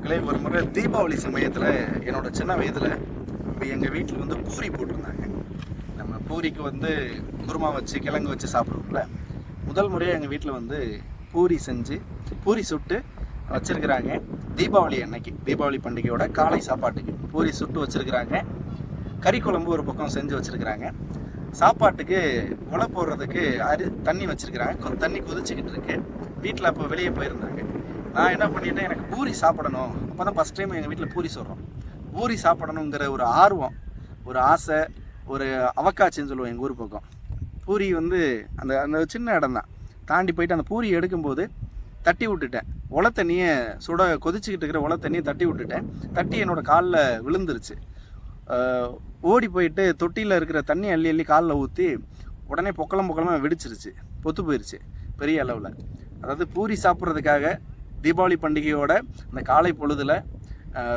மக்களே ஒரு முறை தீபாவளி சமயத்தில் என்னோட சின்ன வயதில் இப்போ எங்கள் வீட்டில் வந்து பூரி போட்டிருந்தாங்க. நம்ம பூரிக்கு வந்து குருமா வச்சு கிழங்கு வச்சு சாப்பிடுவோம்ல. முதல் முறையாக எங்கள் வீட்டில் வந்து பூரி செஞ்சு பூரி சுட்டு வச்சிருக்கிறாங்க தீபாவளி அன்னைக்கு. தீபாவளி பண்டிகையோட காலை சாப்பாட்டுக்கு பூரி சுட்டு வச்சுருக்கிறாங்க. கறி குழம்பு ஒரு பக்கம் செஞ்சு வச்சுருக்கிறாங்க. சாப்பாட்டுக்கு உலை போடுறதுக்கு அரி தண்ணி வச்சுருக்கிறாங்க. தண்ணி கொதிச்சுக்கிட்டு இருக்கு. வீட்டில் அப்போ வெளியே போயிருந்தாங்க. நான் என்ன பண்ணிட்டேன் எனக்கு பூரி சாப்பிடணும். அப்போ தான் ஃபஸ்ட் டைம் எங்கள் வீட்டில் பூரி சொல்கிறோம் பூரி சாப்பிடணுங்கிற ஒரு ஆர்வம் ஒரு ஆசை ஒரு அவக்காட்சின்னு சொல்லுவோம் எங்கள் ஊர் பக்கம். பூரி வந்து அந்த அந்த சின்ன இடம் தான். தாண்டி போயிட்டு அந்த பூரி எடுக்கும்போது தட்டி விட்டுட்டேன். உல தண்ணியை சுட கொதிச்சுக்கிட்டு இருக்கிற உல தண்ணியை தட்டி விட்டுட்டேன். தட்டி என்னோட காலில் விழுந்துருச்சு. ஓடி போயிட்டு தொட்டியில் இருக்கிற தண்ணி அள்ளி அள்ளி காலில் ஊற்றி உடனே பொக்களம் பொக்களமாக வெடிச்சிருச்சு. பொத்து போயிருச்சு பெரிய அளவில். அதாவது பூரி சாப்பிட்றதுக்காக தீபாவளி பண்டிகையோட அந்த காலை பொழுதில்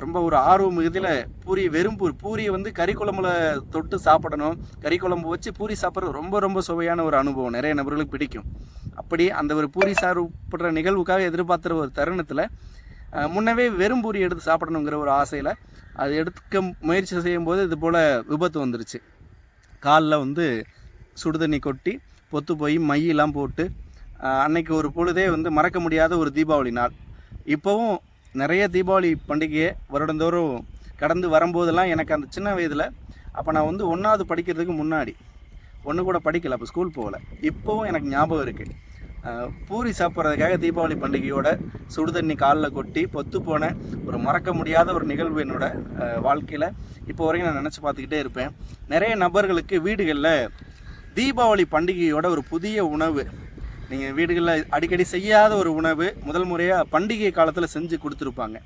ரொம்ப ஒரு ஆர்வம் மிகுதியில் பூரி வெறும் பூரி பூரியை வந்து கறி குழம்புல தொட்டு சாப்பிடணும். கறி குழம்பு வச்சு பூரி சாப்பிட்றது ரொம்ப ரொம்ப சுவையான ஒரு அனுபவம். நிறைய நபர்களுக்கு பிடிக்கும். அப்படி அந்த ஒரு பூரி சாப்பிட்ற நிகழ்வுக்காக எதிர்பார்த்துற ஒரு தருணத்தில் முன்னவே வெறும் பூரி எடுத்து சாப்பிடணுங்கிற ஒரு ஆசையில் அது எடுக்க முயற்சி செய்யும்போது இது போல் விபத்து வந்துருச்சு. காலில் வந்து சுடுதண்ணி கொட்டி பொத்து போய் மையெல்லாம் போட்டு அன்னைக்கு ஒரு பொழுதே வந்து மறக்க முடியாத ஒரு தீபாவளி நாள். இப்போவும் நிறைய தீபாவளி பண்டிகையை வருடந்தோறும் கடந்து வரும்போதெல்லாம் எனக்கு அந்த சின்ன வயதில் அப்போ நான் வந்து ஒன்றாவது படிக்கிறதுக்கு முன்னாடி ஒன்று கூட படிக்கலை அப்போ ஸ்கூல் போகல. இப்போவும் எனக்கு ஞாபகம் இருக்குது பூரி சாப்பிட்றதுக்காக தீபாவளி பண்டிகையோட சுடுதண்ணி காலில் கொட்டி பொத்து போன ஒரு மறக்க முடியாத ஒரு நிகழ்வு என்னோட வாழ்க்கையில் இப்போ வரைக்கும் நான் நினச்சி பார்த்துக்கிட்டே இருப்பேன். நிறைய நபர்களுக்கு வீடுகளில் தீபாவளி பண்டிகையோட ஒரு புதிய உணவு நீங்கள் வீடுகளில் அடிக்கடி செய்யாத ஒரு உணவு முதல் முறையாக பண்டிகை காலத்தில் செஞ்சு கொடுத்துருப்பாங்க.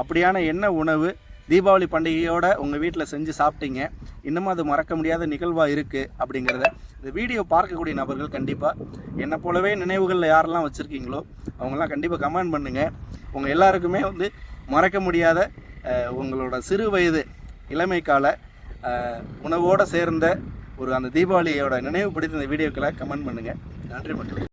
அப்படியான என்ன உணவு தீபாவளி பண்டிகையோட உங்கள் வீட்டில் செஞ்சு சாப்பிட்டீங்க? இன்னமும் அது மறக்க முடியாத நிகழ்வாக இருக்குது அப்படிங்கிறத இந்த வீடியோ பார்க்கக்கூடிய நபர்கள் கண்டிப்பாக என்னை போலவே நினைவுகளில் யாரெல்லாம் வச்சுருக்கீங்களோ அவங்கெல்லாம் கண்டிப்பாக கமெண்ட் பண்ணுங்கள் உங்கள் எல்லாருக்குமே வந்து மறக்க முடியாத உங்களோட சிறு வயது இளமை கால உணவோடு சேர்ந்த ஒரு அந்த தீபாவளியோட நினைவு இந்த வீடியோக்களை கமெண்ட் பண்ணுங்கள் நன்றி மக்களே.